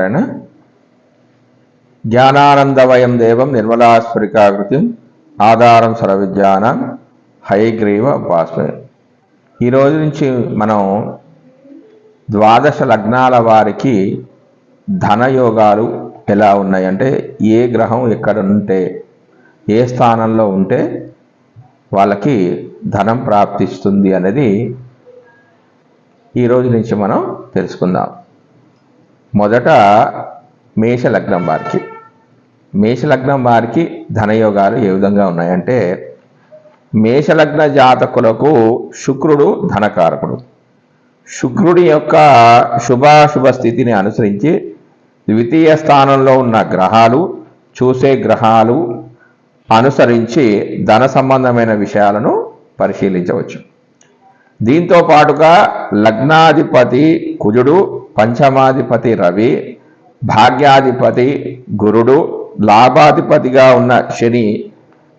శ్రీమన్నారాయణ జ్ఞానానందవయం దేవం నిర్మలాస్ఫురికాకృతిం ఆధారం సర్వవిజ్ఞానం హైగ్రీవ ఉపాసన ఈ రోజు నుంచి మనం ద్వాదశ లగ్నాల వారికి ధనయోగాలు ఎలా ఉన్నాయంటే ఏ గ్రహం ఎక్కడ ఉంటే ఏ స్థానంలో ఉంటే వాళ్ళకి ధనం ప్రాప్తిస్తుంది అనేది ఈ రోజు నుంచి మనం తెలుసుకుందాం. మొదట మేషలగ్నం వారికి. మేషలగ్నం వారికి ధనయోగాలు ఏ విధంగా ఉన్నాయంటే మేషలగ్న జాతకులకు శుక్రుడు ధనకారకుడు. శుక్రుడి యొక్క శుభాశుభ స్థితిని అనుసరించి ద్వితీయ స్థానంలో ఉన్న గ్రహాలు చూసే గ్రహాలు అనుసరించి ధన సంబంధమైన విషయాలను పరిశీలించవచ్చు. దీంతో పాటుగా లగ్నాధిపతి కుజుడు పంచమాధిపతి రవి భాగ్యాధిపతి గురుడు లాభాధిపతిగా ఉన్న శని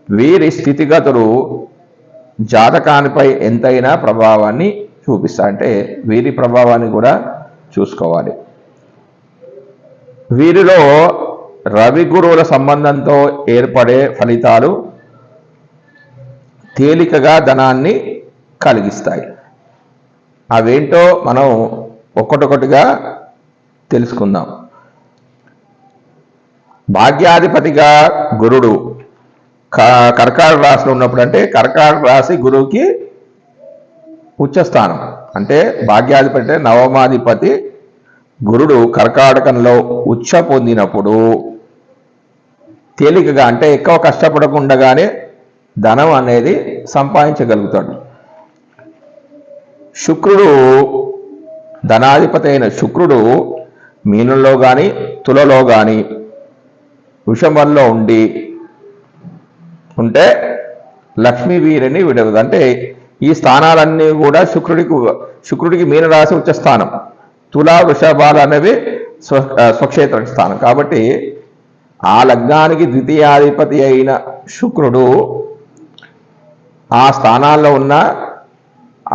వీరి స్థితిగతులు జాతకానిపై ఎంతైనా ప్రభావాన్ని చూపిస్తా అంటే వీరి ప్రభావాన్ని కూడా చూసుకోవాలి. వీరిలో రవి గురువుల సంబంధంతో ఏర్పడే ఫలితాలు తేలికగా ధనాన్ని కలిగిస్తాయి. అవేంటో మనం ఒక్కొక్కటిగా తెలుసుకుందాం. భాగ్యాధిపతిగా గురుడు క- రాశిలో ఉన్నప్పుడు అంటే కర్కాటక రాశి గురువుకి ఉచ్చస్థానం. అంటే భాగ్యాధిపతి అంటే నవమాధిపతి గురుడు కర్కాటకంలో ఉచ్చ పొందినప్పుడు తేలికగా అంటే ఎక్కువ కష్టపడకుండానే ధనం అనేది సంపాదించగలుగుతాడు. శుక్రుడు ధనాధిపతి అయిన శుక్రుడు మీనంలో కానీ తులలో కానీ వృషభంలో ఉండి ఉంటే లక్ష్మీ వీరిని విడవదు. అంటే ఈ స్థానాలన్నీ కూడా శుక్రుడికి శుక్రుడికి మీనరాశి ఉచ్చ స్థానం. తులా వృషభాలు అనేవి స్వ స్వక్షేత్ర స్థానం. కాబట్టి ఆ లగ్నానికి ద్వితీయాధిపతి అయిన శుక్రుడు ఆ స్థానాల్లో ఉన్న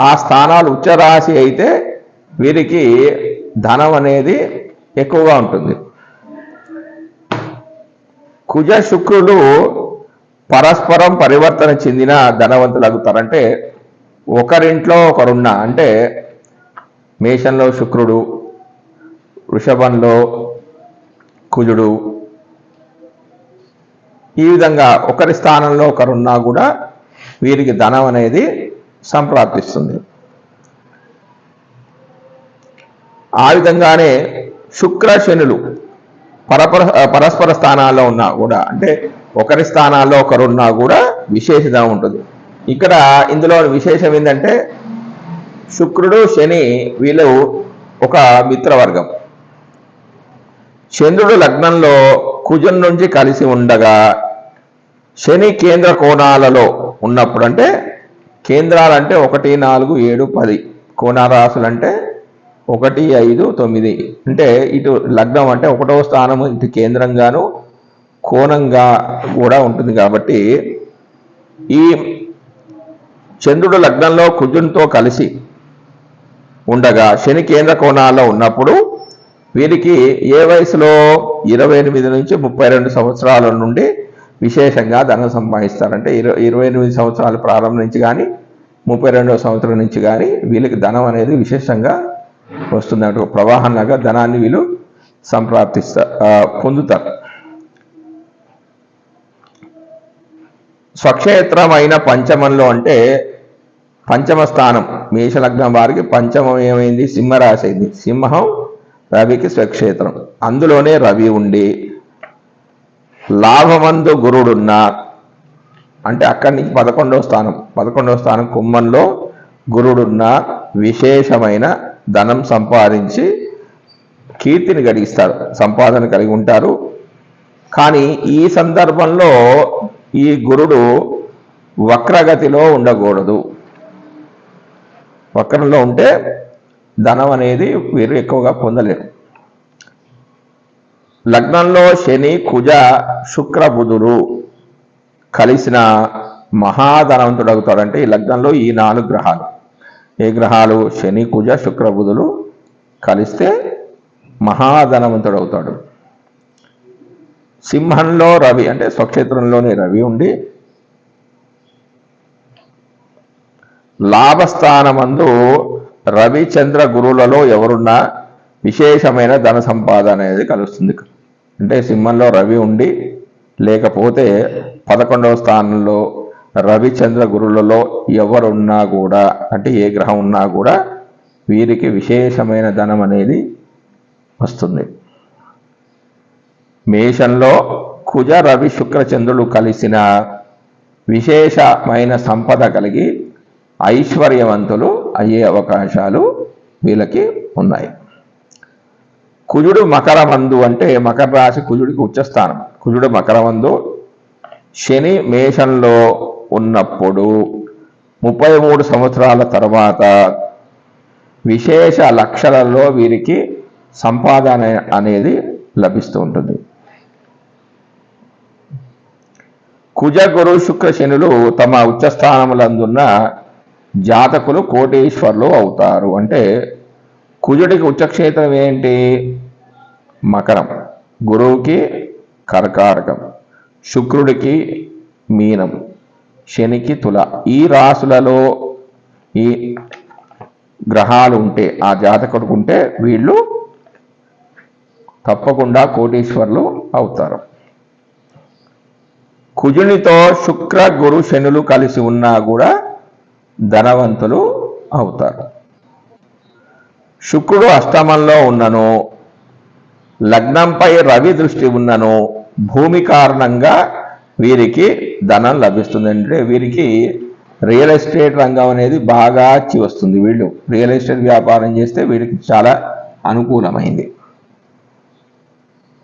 ఆ స్థానాలు ఉచ్చరాశి అయితే వీరికి ధనం అనేది ఎక్కువగా ఉంటుంది. కుజ శుక్రుడు పరస్పరం పరివర్తన చెందిన ధనవంతులు అగుతారంటే ఒకరింట్లో ఒకరున్న అంటే మేషంలో శుక్రుడు వృషభంలో కుజుడు ఈ విధంగా ఒకరి స్థానంలో ఒకరున్నా కూడా వీరికి ధనం అనేది సంప్రాప్తిస్తుంది. ఆ విధంగానే శుక్ర శనులు పరపర పరస్పర స్థానాల్లో ఉన్నా కూడా అంటే ఒకరి స్థానాల్లో ఒకరున్నా కూడా విశేషత ఉంటుంది. ఇక్కడ ఇందులో విశేషం ఏంటంటే శుక్రుడు శని వీళ్ళు ఒక మిత్రవర్గం. చంద్రుడు లగ్నంలో కుజం నుంచి కలిసి ఉండగా శని కేంద్ర కోణాలలో ఉన్నప్పుడు అంటే కేంద్రాలంటే ఒకటి నాలుగు ఏడు పది కోణారాశులు అంటే ఒకటి ఐదు తొమ్మిది. అంటే ఇటు లగ్నం అంటే ఒకటో స్థానం ఇటు కేంద్రంగాను కోణంగా కూడా ఉంటుంది కాబట్టి ఈ చంద్రుడు లగ్నంలో కుజునితో కలిసి ఉండగా శని కేంద్ర కోణాల్లో ఉన్నప్పుడు వీరికి ఏ వయసులో? ఇరవై ఎనిమిది నుంచి ముప్పై రెండు సంవత్సరాల నుండి విశేషంగా ధనం సంపాదిస్తారంటే ఇరవై ఇరవై ఎనిమిది సంవత్సరాల ప్రారంభం నుంచి కానీ ముప్పై రెండవ సంవత్సరం నుంచి కానీ వీళ్ళకి ధనం అనేది విశేషంగా వస్తుంది ప్రవాహం ఒక ప్రవాహంలాగా ధనాన్ని వీళ్ళు సంప్రాప్తిస్తా పొందుతారు. స్వక్షేత్రమైన పంచమంలో అంటే పంచమ స్థానం మేషలగ్నం వారికి పంచమం ఏమైంది? సింహరాశి అయింది. సింహం రవికి స్వక్షేత్రం. అందులోనే రవి ఉండి లాభమందు గురుడున్న అంటే అక్కడి నుంచి పదకొండవ స్థానం పదకొండవ స్థానం కుమ్మంలో గురుడున్న విశేషమైన ధనం సంపాదించి కీర్తిని గడిగిస్తారు సంపాదన కలిగి ఉంటారు. కానీ ఈ సందర్భంలో ఈ గురుడు వక్రగతిలో ఉండకూడదు. వక్రంలో ఉంటే ధనం అనేది వీరు ఎక్కువగా పొందలేరు. లగ్నంలో శని కుజ శుక్ర బుధుడు కలిసిన మహాధనవంతుడు అవుతాడంటే ఈ లగ్నంలో ఈ నాలుగు గ్రహాలు. ఏ గ్రహాలు? శని కుజ శుక్ర బుధులు కలిస్తే మహాధనవంతుడు అవుతాడు సింహంలో రవి అంటే స్వక్షేత్రంలోనే రవి ఉండి లాభస్థానమందు రవి చంద్ర గురువులలో ఎవరున్నా విశేషమైన ధన సంపాదన అనేది కలుస్తుంది. అంటే సింహంలో రవి ఉండి లేకపోతే పదకొండవ స్థానంలో రవిచంద్ర గురులలో ఎవరున్నా కూడా అంటే ఏ గ్రహం ఉన్నా కూడా వీరికి విశేషమైన ధనం అనేది వస్తుంది. మేషంలో కుజ రవి శుక్రచంద్రులు కలిసిన విశేషమైన సంపద కలిగి ఐశ్వర్యవంతులు అయ్యే అవకాశాలు వీళ్ళకి ఉన్నాయి. కుజుడు మకరమందు అంటే మకర రాశి కుజుడికి ఉచ్చస్థానం. కుజుడు మకరమందు శని మేషంలో ఉన్నప్పుడు ముప్పై మూడు సంవత్సరాల తర్వాత విశేష లక్షలలో వీరికి సంపాదన అనేది లభిస్తూ ఉంటుంది. కుజ గురు శుక్ర శనులు తమ ఉచ్చస్థానములందున్న జాతకులు కోటీశ్వర్లు అవుతారు. అంటే కుజుడికి ఉచ్చక్షేత్రం ఏంటి? మకరం. గురువుకి కర్కారకం శుక్రుడికి మీనం. శనికి తుల. ఈ రాసులలో ఈ గ్రహాలు ఉంటే ఆ జాతకుడికి ఉంటే వీళ్ళు తప్పకుండా కోటీశ్వర్లు అవుతారు. కుజునితో శుక్ర గురు శనులు కలిసి ఉన్నా కూడా ధనవంతులు అవుతారు. శుక్రుడు అష్టమంలో ఉన్నను లగ్నంపై రవి దృష్టి ఉన్నను భూమి కారణంగా వీరికి ధనం లభిస్తుంది అంటే వీరికి రియల్ ఎస్టేట్ రంగం అనేది బాగా వచ్చి వస్తుంది. వీళ్ళు రియల్ ఎస్టేట్ వ్యాపారం చేస్తే వీరికి చాలా అనుకూలమైంది.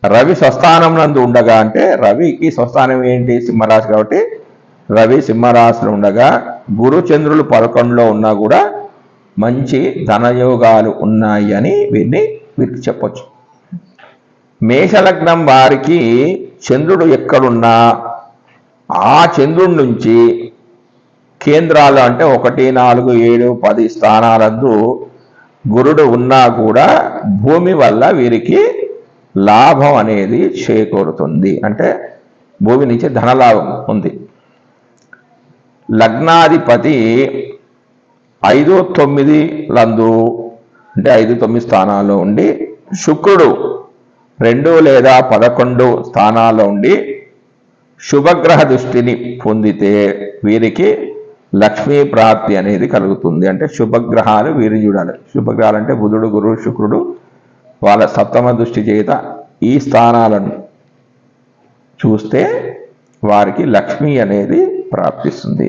రవి స్వస్థానం నందు ఉండగా అంటే రవికి స్వస్థానం ఏంటి? సింహరాశి కాబట్టి రవి సింహరాశిలో ఉండగా గురు చంద్రులు పదకొండులో ఉన్నా కూడా మంచి ధనయోగాలు ఉన్నాయి అని వీరిని వీరికి చెప్పొచ్చు. మేషలగ్నం వారికి చంద్రుడు ఎక్కడున్నా ఆ చంద్రుడి నుంచి కేంద్రాలు అంటే ఒకటి నాలుగు ఏడు పది స్థానాలందు గురుడు ఉన్నా కూడా భూమి వల్ల వీరికి లాభం అనేది చేకూరుతుంది. అంటే భూమి నుంచి ధనలాభం ఉంది. లగ్నాధిపతి ఐదు తొమ్మిది లందు అంటే ఐదు తొమ్మిది స్థానాల్లో ఉండి శుక్రుడు రెండు లేదా పదకొండు స్థానాల్లో ఉండి శుభగ్రహ దృష్టిని పొందితే వీరికి లక్ష్మీ ప్రాప్తి అనేది కలుగుతుంది. అంటే శుభగ్రహాలు వీరి చూడాలి. శుభగ్రహాలు అంటే బుధుడు గురువు శుక్రుడు వాళ్ళ సప్తమ దృష్టి చేత ఈ స్థానాలను చూస్తే వారికి లక్ష్మి అనేది ప్రాప్తిస్తుంది.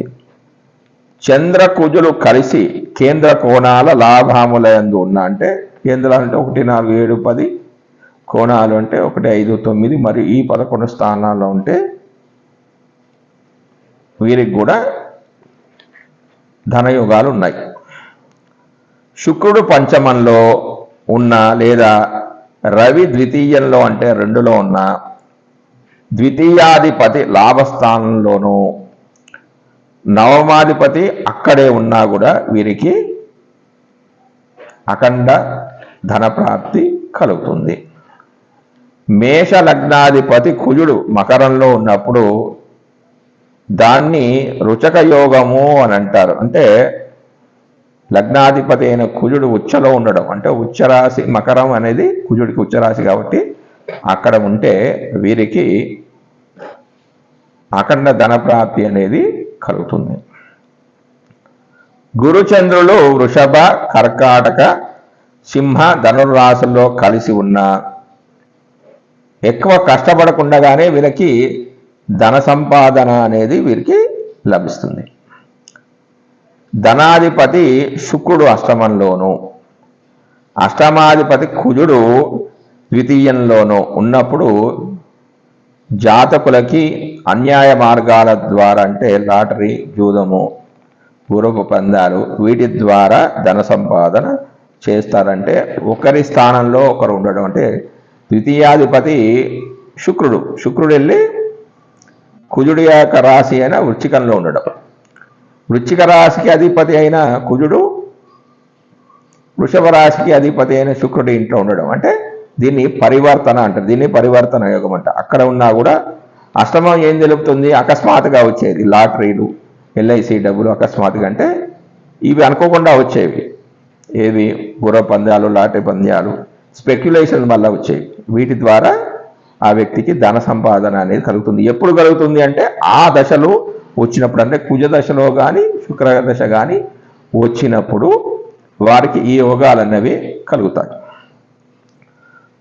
చంద్రకుజులు కలిసి కేంద్ర కోణాల లాభాములందు ఉన్న అంటే కేంద్రాలు అంటే ఒకటి నాలుగు ఏడు పది కోణాలు అంటే ఒకటి ఐదు తొమ్మిది మరియు ఈ పదకొండు స్థానాల్లో ఉంటే వీరికి కూడా ధనయుగాలు ఉన్నాయి శుక్రుడు పంచమంలో ఉన్న లేదా రవి ద్వితీయంలో అంటే రెండులో ఉన్న ద్వితీయాధిపతి లాభస్థానంలోనూ నవమాధిపతి అక్కడే ఉన్నా కూడా వీరికి అఖండ ధనప్రాప్తి కలుగుతుంది. మేష లగ్నాధిపతి కుజుడు మకరంలో ఉన్నప్పుడు దాన్ని రుచక యోగము అని అంటారు. అంటే లగ్నాధిపతి అయిన కుజుడు ఉచ్చలో ఉండడం. అంటే ఉచ్చరాశి మకరం అనేది కుజుడికి ఉచ్చరాశి కాబట్టి అక్కడ ఉంటే వీరికి అఖండ ధనప్రాప్తి అనేది కలుగుతుంది. గురుచంద్రులు వృషభ కర్కాటక సింహ ధనుర్రాశుల్లో కలిసి ఉన్న ఎక్కువ కష్టపడకుండగానే వీరికి ధన సంపాదన అనేది వీరికి లభిస్తుంది. ధనాధిపతి శుక్రుడు అష్టమంలోను అష్టమాధిపతి కుజుడు ద్వితీయంలోను ఉన్నప్పుడు జాతకులకి అన్యాయ మార్గాల ద్వారా అంటే లాటరీ జూదము పూర్వపు పందాలు వీటి ద్వారా ధన సంపాదన చేస్తారంటే ఒకరి స్థానంలో ఒకరు ఉండడం అంటే ద్వితీయాధిపతి శుక్రుడు. శుక్రుడు వెళ్ళి కుజుడి యొక్క రాశి అయిన వృచ్చికంలో ఉండడం. వృచ్చిక రాశికి అధిపతి అయిన కుజుడు వృషభ రాశికి అధిపతి అయిన శుక్రుడి ఇంట్లో ఉండడం. అంటే దీన్ని పరివర్తన అంటారు. దీన్ని పరివర్తన యోగం అంట అక్కడ ఉన్నా కూడా అష్టమం ఏం తెలుపుతుంది? అకస్మాత్తుగా వచ్చేది. లాటరీలు ఎల్ఐసి డబ్బులు అకస్మాత్తుగా అంటే ఇవి అనుకోకుండా వచ్చేవి. ఏవి గుర్ర పందాలు లాటరీ పందాలు స్పెక్యులేషన్ వల్ల వచ్చేవి. వీటి ద్వారా ఆ వ్యక్తికి ధన సంపాదన అనేది కలుగుతుంది. ఎప్పుడు కలుగుతుంది అంటే ఆ దశలో వచ్చినప్పుడు అంటే కుజ దశలో కానీ శుక్ర దశ కానీ వచ్చినప్పుడు వారికి ఈ యోగాలు అనేవి కలుగుతాయి.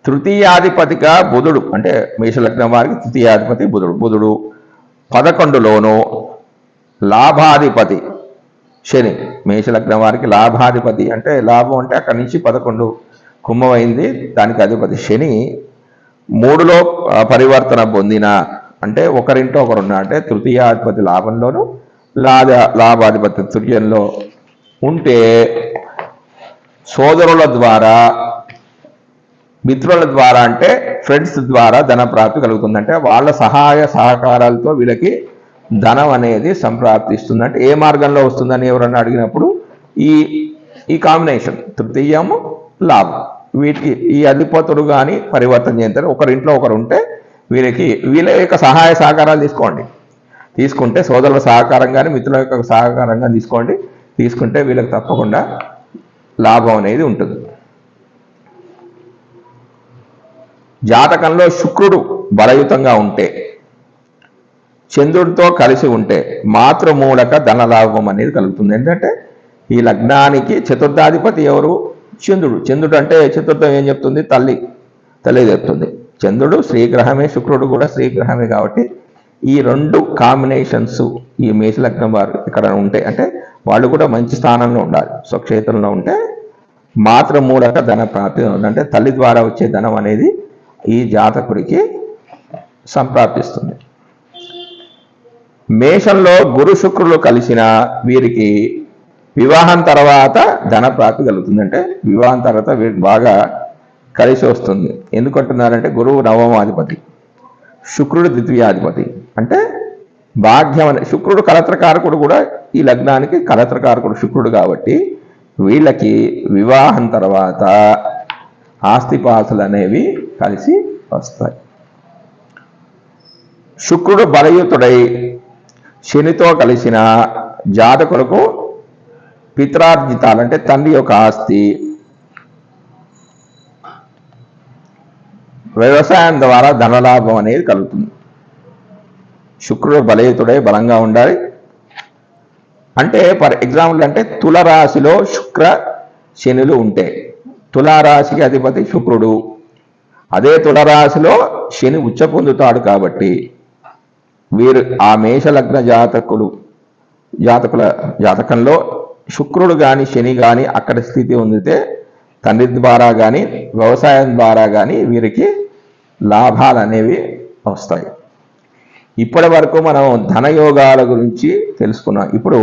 తృతీయాధిపతిగా బుధుడు అంటే మేషలగ్నం వారికి తృతీయాధిపతి బుధుడు. బుధుడు పదకొండులోను లాభాధిపతి శని మేషలగ్నం వారికి లాభాధిపతి. అంటే లాభం అంటే అక్కడి నుంచి పదకొండు కుంభమైంది దానికి అధిపతి శని. మూడులో పరివర్తన పొందిన అంటే ఒకరింటో ఒకరున్న అంటే తృతీయాధిపతి లాభంలోను లాభ లాభాధిపతి తృతీయంలో ఉంటే సోదరుల ద్వారా మిత్రుల ద్వారా అంటే ఫ్రెండ్స్ ద్వారా ధన ప్రాప్తి కలుగుతుంది. అంటే వాళ్ళ సహాయ సహకారాలతో వీళ్ళకి ధనం అనేది సంప్రాప్తిస్తుంది. అంటే ఏ మార్గంలో వస్తుందని ఎవరన్నా అడిగినప్పుడు ఈ ఈ కాంబినేషన్ తృతీయము లాభం. వీటికి ఈ అధిపతుడు కానీ పరివర్తన చెందుతారు ఒకరింట్లో ఒకరు ఉంటే వీరికి వీళ్ళ యొక్క సహాయ సహకారాలు తీసుకోండి. తీసుకుంటే సోదరుల సహకారం కానీ మిత్రుల యొక్క సహకారం కానీ తీసుకోండి. తీసుకుంటే వీళ్ళకి తప్పకుండా లాభం అనేది ఉంటుంది. జాతకంలో శుక్రుడు బలయుతంగా ఉంటే చంద్రుడితో కలిసి ఉంటే మాతృమూలక ధనలాభం అనేది కలుగుతుంది. ఏంటంటే ఈ లగ్నానికి చతుర్థాధిపతి ఎవరు? చంద్రుడు. చంద్రుడు అంటే చతుర్థం ఏం చెప్తుంది? తల్లి. తల్లి చెప్తుంది? చంద్రుడు శ్రీగ్రహమే శుక్రుడు కూడా శ్రీగ్రహమే కాబట్టి ఈ రెండు కాంబినేషన్స్ ఈ మేషలగ్నం వారు ఇక్కడ ఉంటాయి అంటే వాళ్ళు కూడా మంచి స్థానంలో ఉండాలి. స్వక్షేత్రంలో ఉంటే మాతృమూలక ధన ప్రాప్తి అంటే తల్లి ద్వారా వచ్చే ధనం అనేది ఈ జాతకుడికి సంప్రాప్తిస్తుంది. మేషంలో గురు శుక్రులు కలిసిన వీరికి వివాహం తర్వాత ధన ప్రాప్తి కలుగుతుంది. అంటే వివాహం తర్వాత వీరికి బాగా కలిసి వస్తుంది. ఎందుకంటున్నారంటే గురువు నవమాధిపతి శుక్రుడు ద్వితీయాధిపతి. అంటే భాగ్యం అనే శుక్రుడు కలత్రకారకుడు కూడా ఈ లగ్నానికి కలత్రకారకుడు శుక్రుడు కాబట్టి వీళ్ళకి వివాహం తర్వాత ఆస్తిపాసులు అనేవి కలిసి వస్తాయి. శుక్రుడు బలయుతుడై శనితో కలిసిన జాతకులకు పిత్రార్జితాలు అంటే తండ్రి యొక్క ఆస్తి. వ్యవసాయం ద్వారా ధనలాభం అనేది కలుగుతుంది. శుక్రుడు బలయుతుడై బలంగా ఉండాలి. అంటే ఫర్ ఎగ్జాంపుల్ అంటే తులరాశిలో శుక్ర శనులు ఉంటే తులారాశికి అధిపతి శుక్రుడు. అదే తులరాశిలో శని ఉచ్చ పొందుతాడు కాబట్టి వీరు ఆ మేషలగ్న జాతకులు జాతకుల జాతకంలో శుక్రుడు కానీ శని కానీ అక్కడ స్థితి ఉందితే తండ్రి ద్వారా కానీ వ్యవసాయం ద్వారా కానీ వీరికి లాభాలు అనేవి వస్తాయి. ఇప్పటి వరకు మనం ధనయోగాల గురించి తెలుసుకున్నాం. ఇప్పుడు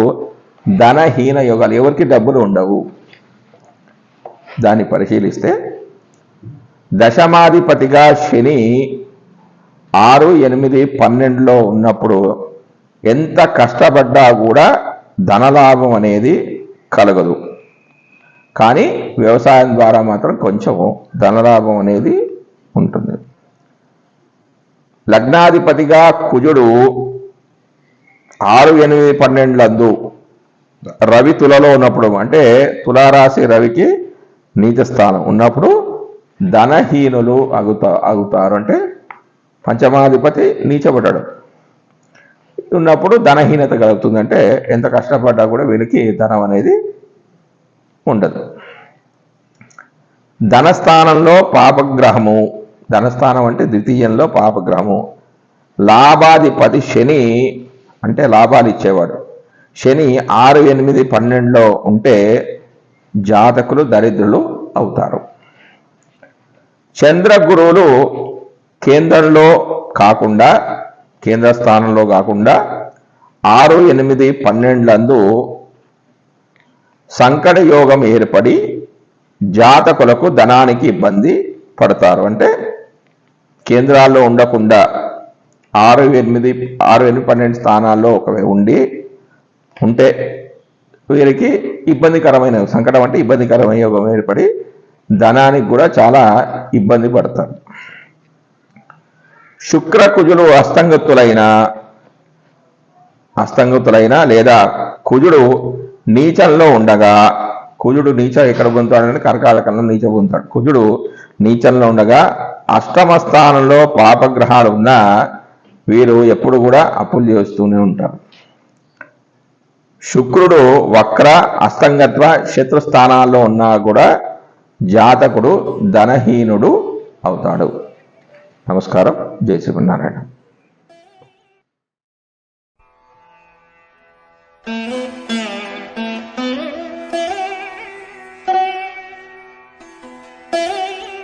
ధనహీన యోగాలు ఎవరికి డబ్బులు ఉండవు? దాన్ని పరిశీలిస్తే దశమాధిపతిగా శని ఆరు ఎనిమిది పన్నెండులో ఉన్నప్పుడు ఎంత కష్టపడ్డా కూడా ధనలాభం అనేది కలగదు. కానీ వ్యవసాయం ద్వారా మాత్రం కొంచెం ధనలాభం అనేది ఉంటుంది. లగ్నాధిపతిగా కుజుడు ఆరు ఎనిమిది పన్నెండులందు రవి తులలో ఉన్నప్పుడు అంటే తులారాశి రవికి నీచ స్థానం ఉన్నప్పుడు ధనహీనులు అగుతా అగుతారు. అంటే పంచమాధిపతి నీచబడ్డాడు. ఉన్నప్పుడు ధనహీనత కలుగుతుంది అంటే ఎంత కష్టపడ్డా కూడా వీళ్ళకి ధనం అనేది ఉండదు. ధనస్థానంలో పాపగ్రహము ధనస్థానం అంటే ద్వితీయంలో పాపగ్రహము. లాభాధిపతి శని అంటే లాభాలు ఇచ్చేవాడు. శని ఆరు ఎనిమిది పన్నెండులో ఉంటే జాతకులు దరిద్రులు అవుతారు. చంద్ర గురువులు కేంద్రంలో కాకుండా కేంద్ర స్థానంలో కాకుండా ఆరు ఎనిమిది పన్నెండులందు సంకట యోగం ఏర్పడి జాతకులకు ధనానికి ఇబ్బంది పడతారు. అంటే కేంద్రాల్లో ఉండకుండా ఆరు ఎనిమిది ఆరు ఎనిమిది పన్నెండు స్థానాల్లో ఒక ఉండి ఉంటే వీరికి ఇబ్బందికరమైన సంకటం అంటే ఇబ్బందికరమైన యోగం ఏర్పడి ధనానికి కూడా చాలా ఇబ్బంది పడతారు. శుక్ర కుజుడు అస్తంగతులైన అస్తంగతులైన లేదా కుజుడు నీచంలో ఉండగా కుజుడు నీచ ఎక్కడ పొందుతాడని కర్కాటకంలో నీచ పొందుతాడు. కుజుడు నీచంలో ఉండగా అష్టమ స్థానంలో పాపగ్రహాలు ఉన్నా వీరు ఎప్పుడు కూడా అప్పులు చేస్తూనే ఉంటారు. శుక్రుడు వక్ర అస్తంగత్వ శత్రు స్థానాల్లో ఉన్నా కూడా జాతకుడు ధనహీనుడు అవుతాడు. నమస్కారం. జై శ్రీమన్నారాయణ